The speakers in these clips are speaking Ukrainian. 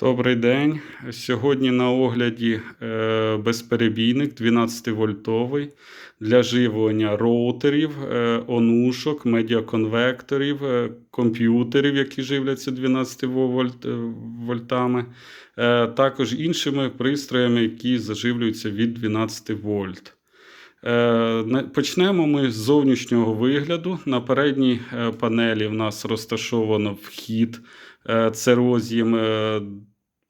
Добрий день. Сьогодні на огляді е, безперебійник 12-вольтовий для живлення роутерів, е, онушок, медіаконвекторів, е, комп'ютерів, які живляться 12 е, вольтами, також іншими пристроями, які заживлюються від 12 вольт. Е, Почнемо ми з зовнішнього вигляду. На передній е, панелі в нас розташовано вхід. Е, Це роз'єм е,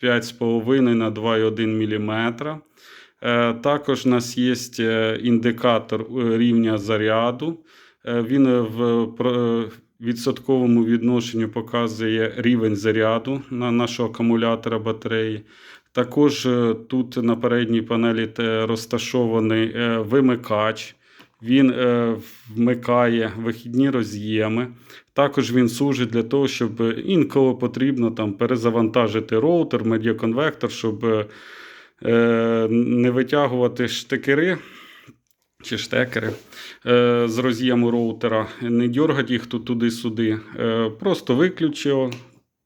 5,5 на 2,1 мм. Також у нас є індикатор рівня заряду. Він в відсотковому відношенню показує рівень заряду на нашого акумулятора батареї. Також е, тут на передній панелі розташований е, вимикач. Він е, вмикає вихідні роз'єми. Також він служить для того, щоб інколи потрібно там перезавантажити роутер, медіаконвектор, щоб не витягувати штекери чи штекери з роз'єму роутера, не дергати їх тут туди-сюди. Просто виключило,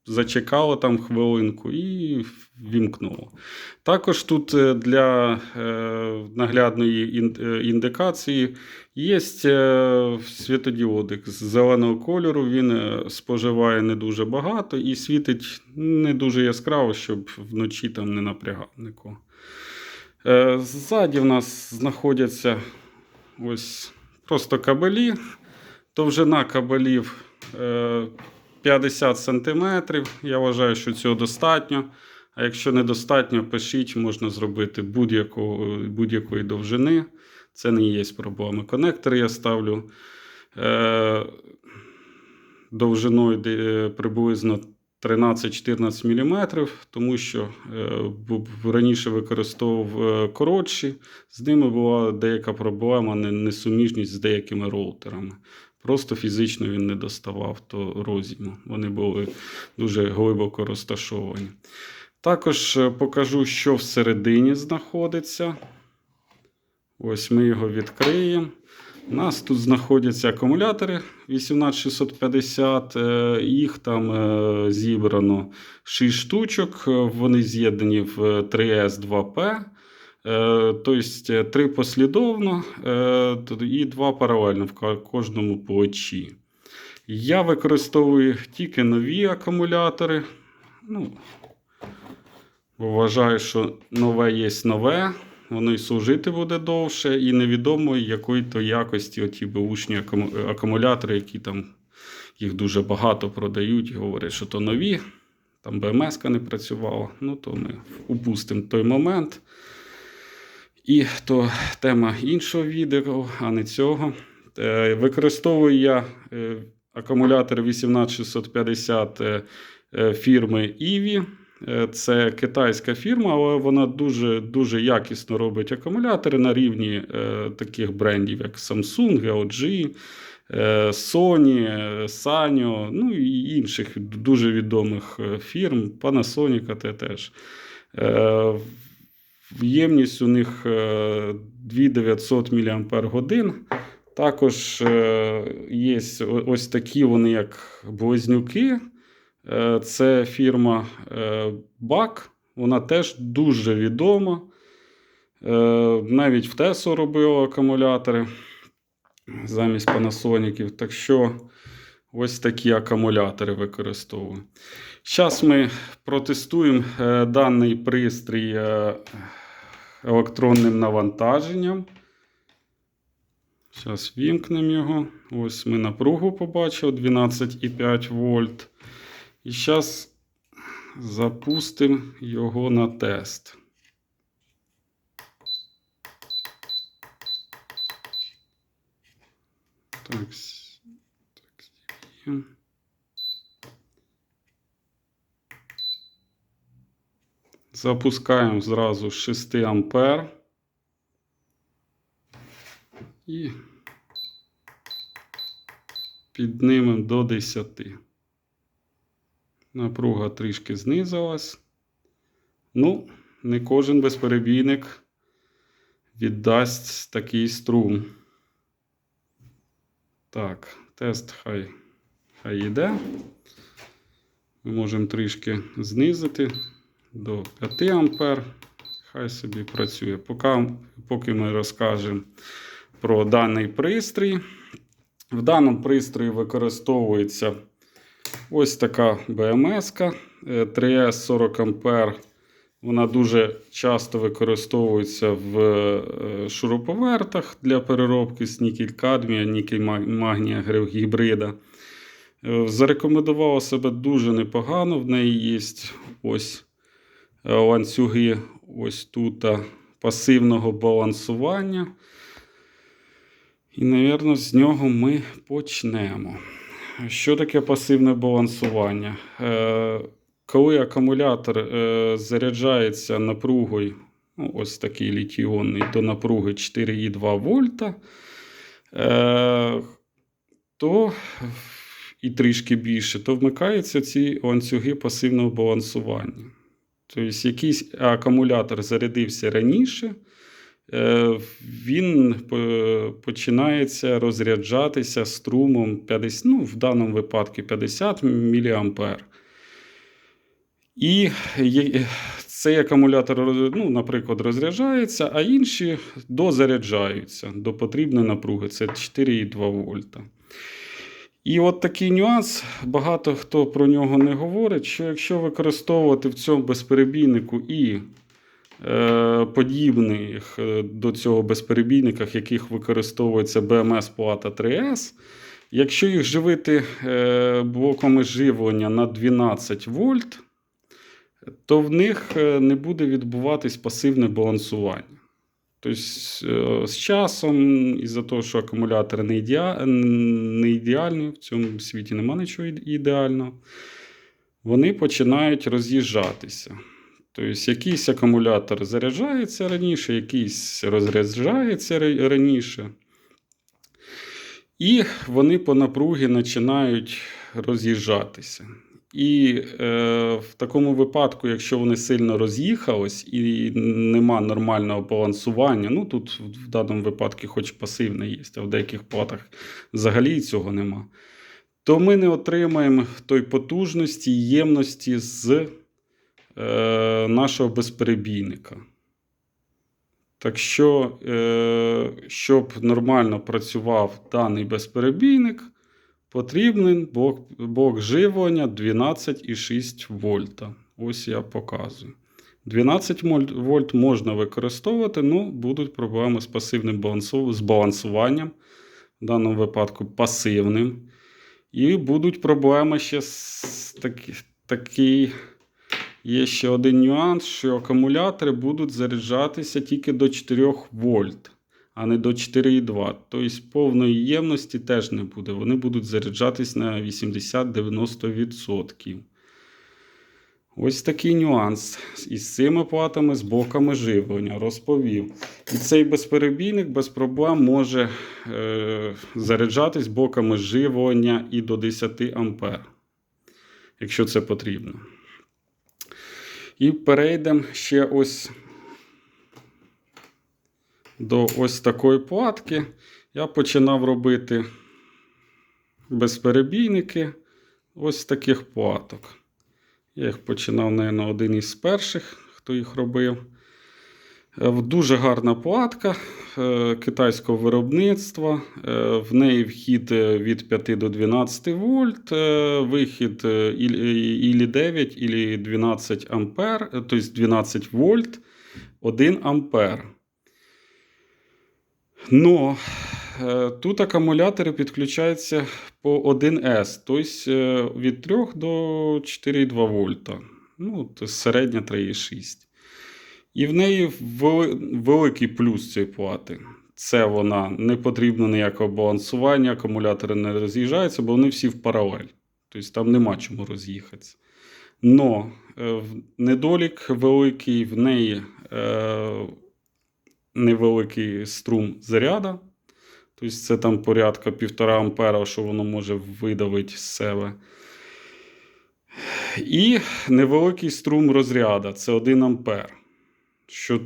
зачекало там хвилинку і вімкнуло. Також тут е, для е, наглядної е, індикації Є світодіодик з зеленого кольору, він споживає не дуже багато і світить не дуже яскраво, щоб вночі там не напрягав нікого. Ззаді в нас знаходяться ось просто кабелі. Довжина кабелів 50 см. Я вважаю, що цього достатньо. А якщо недостатньо, пишіть, можна зробити будь-якої будь-якої довжини. Це не є проблема. Конектор я ставлю е, довжиною е, приблизно 13-14 мм, тому що е, раніше використовував е, коротші. З ними була деяка проблема, не- несуміжність з деякими роутерами. Просто фізично він не доставав то розіму. Вони були дуже глибоко розташовані. Також е, покажу, що всередині знаходиться. Ось ми його відкриємо. У нас тут знаходяться акумулятори 18650, е, їх там е, зібрано 6 штучок, вони з'єднані в 3S2P. Тобто 3 послідовно е, і 2 паралельно в кожному плечі. Я використовую тільки нові акумулятори. Ну, вважаю, що нове є нове, воно і служити буде довше, і невідомо якої то якості оті акуму- акумулятори, які там їх дуже багато продають і говорять, що то нові, там БМС не працювала. Ну, то ми упустимо той момент. І то тема іншого відео, а не цього. Е, Використовую я е, акумулятор 18650 е, фірми. Е, Це китайська фірма, але вона дуже, дуже якісно робить акумулятори на рівні таких брендів, як Samsung, LG, Sony, Sanyo, ну і інших дуже відомих фірм, Panasonic те теж. Ємність у них е, 2900 мАч. Також е, є ось такі вони, як близнюки. Е, Це фірма е, BAC. Вона теж дуже відома. Е, Навіть в Тесо робила акумулятори замість Panasonic. Так що ось такі акумулятори використовую. Зараз ми протестуємо е, даний пристрій е, електронним навантаженням. Зараз вімкнемо його. Ось ми напругу побачили 12,5 вольт. І зараз запустимо його на тест. Так, зіб'ємо. Запускаємо зразу з 6 ампер. І піднимемо до 10. Напруга трішки знизилась. Ну, не кожен безперебійник віддасть такий струм. Так, тест хай, хай йде. Ми можемо трішки знизити до 5 ампер. Хай собі працює. Поки, поки ми розкажемо про даний пристрій. В даному пристрої використовується ось така БМС 3С 40 А. Вона дуже часто використовується в е, шуруповертах для переробки з нікель кадмія, нікель магнія гібрида. Е, Зарекомендувала себе дуже непогано. В неї є ось е, ланцюги ось тут пасивного балансування. І, напевно, з нього ми почнемо. Що таке пасивне балансування? Е, коли акумулятор е, заряджається напругою, ну, ось такий літіонний, до напруги 4,2 вольта, е, то і трішки більше, то вмикаються ці ланцюги пасивного балансування. Тобто, якийсь акумулятор зарядився раніше, е, він е, починається розряджатися струмом 50, ну, в даному випадку 50 мА. І цей акумулятор, ну, наприклад, розряджається, а інші дозаряджаються до потрібної напруги. Це 4,2 вольта. І от такий нюанс, багато хто про нього не говорить, що якщо використовувати в цьому безперебійнику і е, подібних е, до цього безперебійниках, яких використовується BMS плата 3S, якщо їх живити е, блоками живлення на 12 вольт, то в них е, не буде відбуватись пасивне балансування. Тобто з часом, із-за того, що акумулятори не ідеальні, в цьому світі нема нічого ідеального, вони починають роз'їжджатися. Тобто, якийсь акумулятор заряджається раніше, якийсь розряджається раніше. І вони по напругі починають роз'їжджатися. І е, в такому випадку, якщо вони сильно роз'їхались і нема нормального балансування, ну тут в- даному випадку, хоч пасивне є, а в деяких платах взагалі цього нема, то ми не отримаємо той потужності і ємності з е, нашого безперебійника. Так що, е, щоб нормально працював даний безперебійник, потрібен блок, блок живлення 12,6 вольта. Ось я показую. 12 вольт можна використовувати, але будуть проблеми з пасивним балансу- балансуванням, в даному випадку пасивним. І будуть проблеми ще з такі, такий. Є ще один нюанс, що акумулятори будуть заряджатися тільки до 4 вольт, а не до 4,2. Тобто повної ємності теж не буде. Вони будуть заряджатись на 80-90%. Ось такий нюанс із цими платами, з блоками живлення розповів. І цей безперебійник без проблем може е, заряджатись блоками живлення і до 10 А, якщо це потрібно. І перейдемо ще ось до ось такої платки. Я починав робити безперебійники ось таких платок. Я їх починав, мабуть, один із перших, хто їх робив. Е, Дуже гарна платка е, китайського виробництва. Е, В неї вхід від 5 до 12 вольт, вихід ілі ілі 9, ілі 12 ампер, тобто 12 вольт, 1 ампер. Но е, тут акумулятори підключаються по 1С, тобто е, від 3 до 4,2 вольта. Ну, середня 3,6. І в неї великий плюс цієї плати. Це вона не потрібно ніякого балансування, акумулятори не роз'їжджаються, бо вони всі в паралель. Тобто там нема чому роз'їхатися. Но е, недолік великий в неї невеликий струм заряда. Тобто це там порядка 1,5 ампера, що воно може видавити з себе. І невеликий струм розряда це 1 ампер, що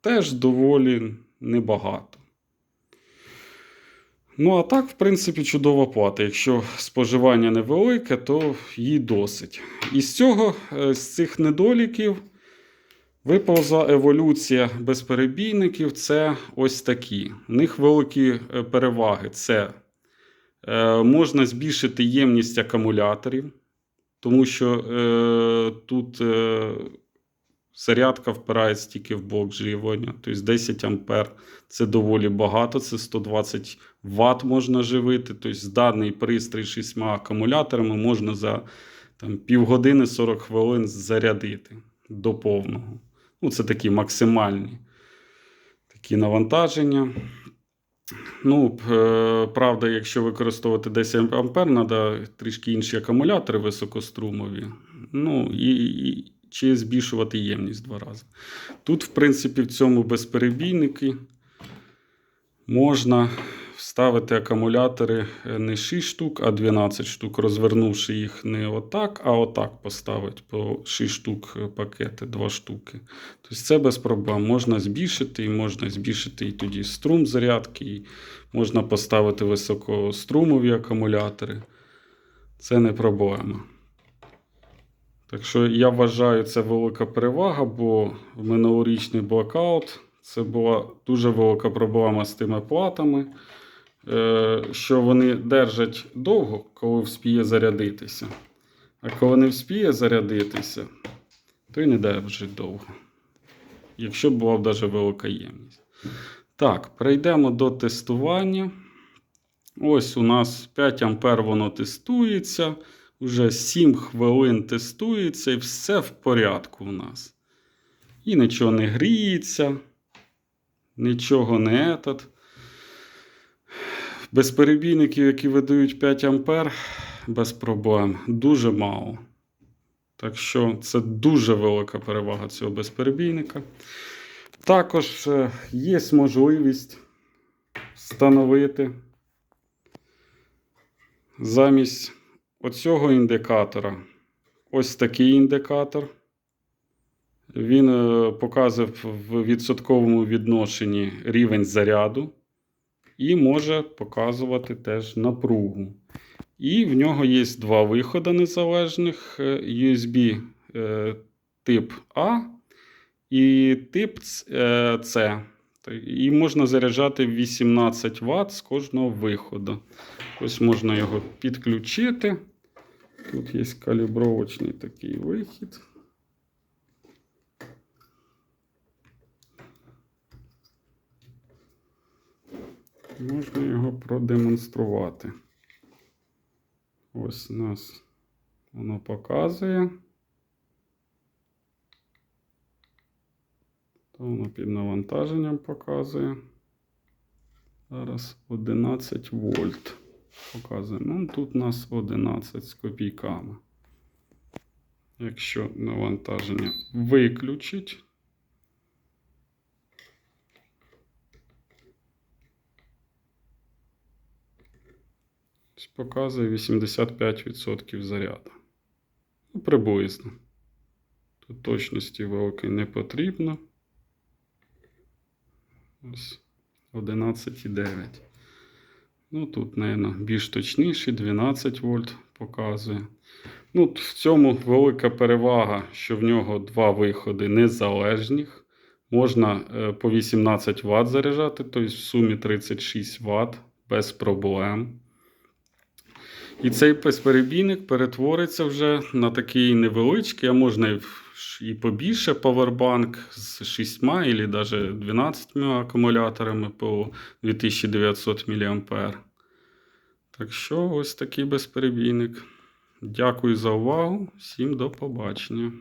теж доволі небагато. Ну, а так, в принципі, чудова плата. Якщо споживання невелике, то їй досить. І з цього, е, з цих недоліків, виповзла еволюція безперебійників. Це ось такі. У них великі е, переваги. Це е, можна збільшити ємність акумуляторів, тому що е, тут е, зарядка впирається тільки в блок живлення. Тобто 10 ампер це доволі багато, це 120 Вт можна живити. Тобто даний пристрій 6 акумуляторами можна за півгодини 40 хвилин зарядити до повного. Ну, це такі максимальні такі навантаження. Ну, е, правда, якщо використовувати 10 ампер, треба трішки інші акумулятори високострумові. Ну, і, і, чи збільшувати ємність два рази. Тут, в принципі, в цьому безперебійники можна вставити акумулятори е, не 6 штук, а 12 штук, розвернувши їх не отак, а отак поставити по 6 штук е, пакети, 2 штуки. Тобто це без проблем. Можна збільшити, і можна збільшити і тоді струм зарядки, і можна поставити високострумові акумулятори. Це не проблема. Так що я вважаю, це велика перевага, бо минулорічний блокаут це була дуже велика проблема з тими платами, що вони держать довго, коли вспіє зарядитися. А коли не вспіє зарядитися, то й не держить довго. Якщо була б навіть велика ємність. Так, перейдемо до тестування. Ось у нас 5 ампер воно тестується. Уже 7 хвилин тестується і все в порядку у нас. І нічого не гріється, нічого не етат. Безперебійників, які видають 5 ампер, без проблем, дуже мало. Так що це дуже велика перевага цього безперебійника. Також е, є можливість встановити замість оцього індикатора ось такий індикатор. Він е, показує в відсотковому відношенні рівень заряду і може показувати теж напругу. І в нього є два виходи незалежних: е, USB е, тип А і тип Ц- е, С. І можна заряджати 18 Вт з кожного виходу. Ось можна його підключити. Тут є калібровочний такий вихід. Можна його продемонструвати. Ось у нас воно показує. То воно під навантаженням показує. Зараз 11 вольт показує. Ну, тут у нас 11 з копійками. Якщо навантаження виключить, показує 85% заряду. Ну, приблизно. Тут точності великої не потрібно. Ось 11,9. Ну, тут, мабуть, більш точніше, 12 вольт показує. Ну, в цьому велика перевага, що в нього два виходи незалежних. Можна е, по 18 Вт заряджати, тобто в сумі 36 Вт без проблем. І цей безперебійник перетвориться вже на такий невеличкий, а можна і, побільше павербанк з 6 або навіть 12 акумуляторами по 2900 мА. Так що ось такий безперебійник. Дякую за увагу. Всім до побачення.